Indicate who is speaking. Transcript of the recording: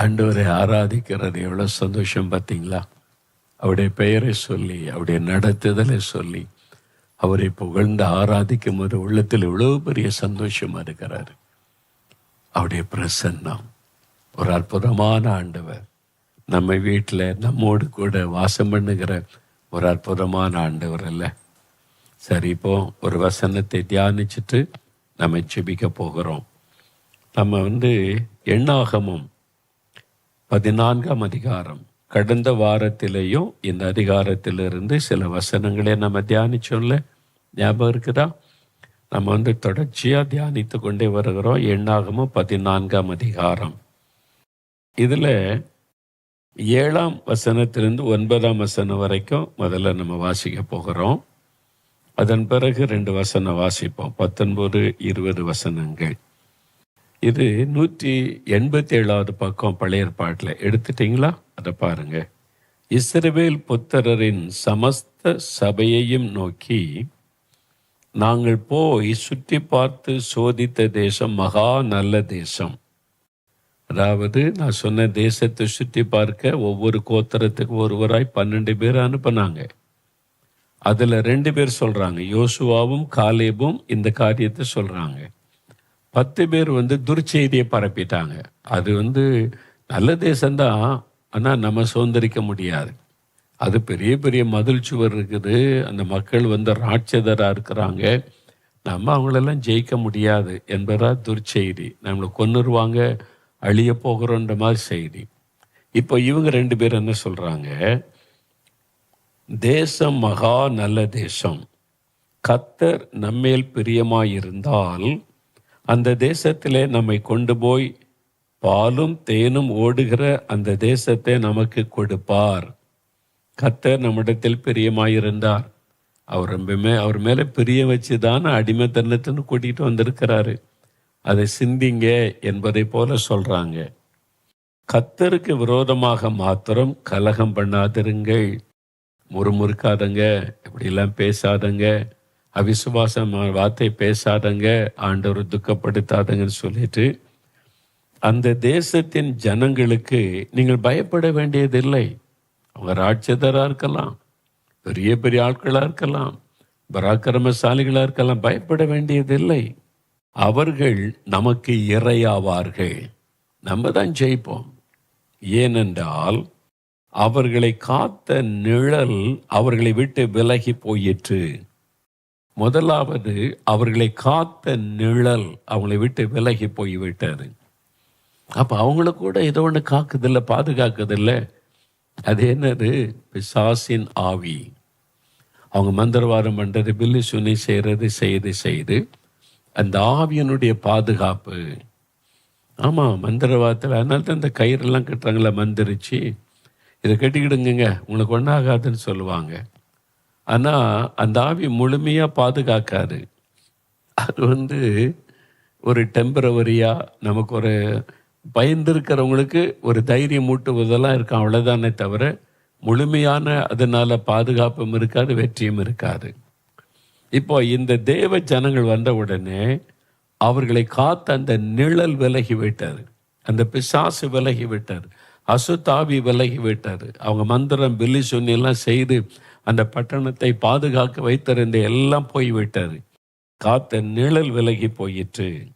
Speaker 1: ஆண்டவரை ஆராதிக்கிறது. எவ்வளோ சந்தோஷம் பார்த்தீங்களா? அவருடைய பெயரை சொல்லி அவருடைய நடத்துதலை சொல்லி அவரை புகழ்ந்து ஆராதிக்கும் போது உள்ளத்தில் இவ்வளோ பெரிய சந்தோஷமா இருக்கிறாரு. அவருடைய பிரசன்னம். ஒரு அற்புதமான ஆண்டவர். நம்ம வீட்டில் நம்மோடு கூட வாசம் பண்ணுகிற ஒரு அற்புதமான ஆண்டவர் அல்ல. சரி இப்போ ஒரு வசனத்தை தியானிச்சுட்டு நம்ம செபிக்க போகிறோம். நம்ம வந்து எண்ணாகமும் பதினான்காம் அதிகாரம். கடந்த வாரத்திலேயும் இந்த அதிகாரத்திலிருந்து சில வசனங்களை நம்ம தியானிச்சோம்ல. ஞாபகம் இருக்குதா? நம்ம வந்து தொடர்ச்சியாக தியானித்து கொண்டே வருகிறோம். எண்ணாகமும் பதினான்காம் அதிகாரம். இதில் ஏழாம் வசனத்திலிருந்து ஒன்பதாம் வசனம் வரைக்கும் முதல்ல நம்ம வாசிக்க போகிறோம். அதன் பிறகு ரெண்டு வசனம் வாசிப்போம். பத்தொன்பது இருபது வசனங்கள். இது நூற்றி எண்பத்தி ஏழாவது பக்கம் பழைய பாட்டில். எடுத்துட்டீங்களா? அதை பாருங்க. இஸ்ரவேல் புத்தரரின் சமஸ்த சபையையும் நோக்கி நாங்கள் போய் சுற்றி பார்த்து சோதித்த தேசம் மகா நல்ல தேசம். அதாவது நான் சொன்ன தேசத்தை சுற்றி பார்க்க ஒவ்வொரு கோத்தரத்துக்கு ஒருவராய் பன்னெண்டு பேர் அனுப்புனாங்க. அதில் ரெண்டு பேர் சொல்கிறாங்க யோசுவாவும் காலேபும் இந்த காரியத்தை சொல்கிறாங்க பத்து பேர் வந்து துர்ச்செய்தியை பரப்பிட்டாங்க. அது வந்து நல்ல தேசம்தான் ஆனால் நம்ம சுதந்திரிக்க முடியாது. அது பெரிய பெரிய மதில் சுவர் இருக்குது. அந்த மக்கள் வந்து ராட்சதராக இருக்கிறாங்க. நம்ம அவங்களெல்லாம் ஜெயிக்க முடியாது என்பதா துர்ச்செய்தி. நம்மளை கொன்னுருவாங்க அழிய போகிறோன்ற மாதிரி செய்தி. இப்போ இவங்க ரெண்டு பேர் என்ன சொல்கிறாங்க தேசம் மகா நல்ல தேசம். கத்தர் நம்மேல் பிரியமாயிருந்தால் அந்த தேசத்திலே நம்மை கொண்டு போய் பாலும் தேனும் ஓடுகிற அந்த தேசத்தை நமக்கு கொடுப்பார். கத்தர் நம்மிடத்தில் பிரியமாயிருந்தார். அவர் ரொம்பவுமே அவர் மேலே பிரிய வச்சு தான் அடிமைத்தனத்துன்னு கூட்டிகிட்டு வந்திருக்கிறாரு. அதை சிந்திங்க என்பதை போல சொல்றாங்க. கத்தருக்கு விரோதமாக மாத்திரம் கலகம் பண்ணாதிருங்கள். முறுமுறுக்காதங்க இப்படிலாம் பேசாதங்க. அவிசுவாசம் வார்த்தை பேசாதங்க ஆண்டவர் துக்கப்படுத்தாதங்கன்னு சொல்லிட்டு அந்த தேசத்தின் ஜனங்களுக்கு நீங்கள் பயப்பட வேண்டியதில்லை. அவங்க ராட்சதராக இருக்கலாம் பெரிய பெரிய ஆட்களாக இருக்கலாம் பராக்கிரமசாலிகளாக இருக்கலாம் பயப்பட வேண்டியதில்லை. அவர்கள் நமக்கு இறையாவார்கள் நம்ம தான் ஜெயிப்போம். ஏனென்றால் அவர்களை காத்த நிழல் அவர்களை விட்டு விலகி போயிற்று. முதலாவது அவர்களை காத்த நிழல் அவங்களை விட்டு விலகி போய்விட்டாரு அப்போ அவங்கள கூட ஏதோ ஒன்று காக்குதில்ல பாதுகாக்குதில்ல? அது என்னது? பிசாசின் ஆவி. அவங்க மந்திரவாதம் பண்ணுறது பில்லு சுனி செய்கிறது செய்து செய்து அந்த ஆவியனுடைய பாதுகாப்பு. ஆமாம் மந்திரவாதத்தில் அதனால தான் இந்த கயிறெல்லாம் கட்டுறாங்களே மந்திரிச்சு. இதை கட்டிக்கிடுங்க உங்களுக்கு ஒன்றாகாதுன்னு சொல்லுவாங்க. ஆனால் அந்த ஆவி முழுமையாக பாதுகாக்காது. அது வந்து ஒரு டெம்பரவரியாக நமக்கு ஒரு பயந்துருக்கிறவங்களுக்கு ஒரு தைரியம் மூட்டுவதெல்லாம் இருக்கும் அவ்வளோதானே தவிர முழுமையான அதனால் பாதுகாப்பும் இருக்காது வெற்றியும் இருக்காது. இப்போ இந்த தேவ ஜனங்கள் வந்த உடனே அவர்களை காத்த அந்த நிழல் விலகி விட்டார். அந்த பிசாசு விலகி விட்டார். அசுத்தாவி விலகி விட்டார். அவங்க மந்திரம் பில்லி சொன்னியெல்லாம் செய்து அந்த பட்டணத்தை பாதுகாக்க வைத்திருந்த எல்லாம் போய்விட்டது. காத்த நிழல் விலகி போயிற்று.